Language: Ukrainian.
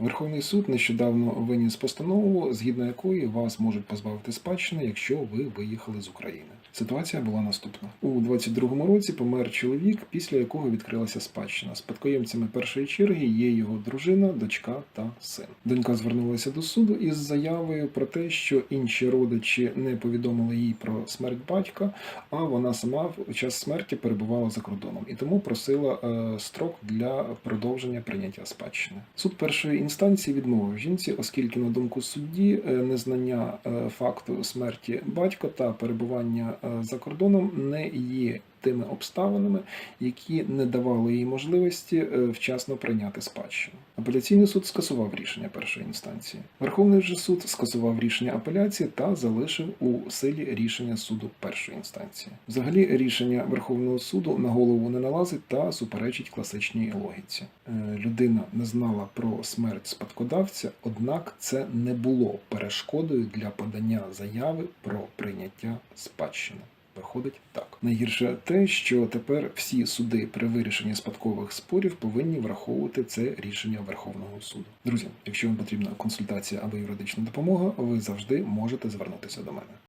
Верховний суд нещодавно виніс постанову, згідно якої вас можуть позбавити спадщини, якщо ви виїхали з України. Ситуація була наступна: у 22-му році помер чоловік, після якого відкрилася спадщина. Спадкоємцями першої черги є його дружина, дочка та син. Донька звернулася до суду із заявою про те, що інші родичі не повідомили їй про смерть батька, а вона сама в час смерті перебувала за кордоном і тому просила е, строк для продовження прийняття спадщини. Суд першої інстанції відмовив жінці, оскільки, на думку судді, е, незнання е, факту смерті батька та перебування е, за кордоном не є тими обставинами, які не давали їй можливості е, вчасно прийняти спадщину. Апеляційний суд скасував рішення першої інстанції. Верховний же суд скасував рішення апеляції та залишив у силі рішення суду першої інстанції. Взагалі, рішення Верховного суду на голову не налазить та суперечить класичній логіці. Е, Людина не знала про смерть спадкодавця, однак це не було перешкодою для подання заяви про прийняття спадщини. Виходить так. Найгірше те, що тепер всі суди при вирішенні спадкових спорів повинні враховувати це рішення Верховного суду. Друзі, якщо вам потрібна консультація або юридична допомога, ви завжди можете звернутися до мене.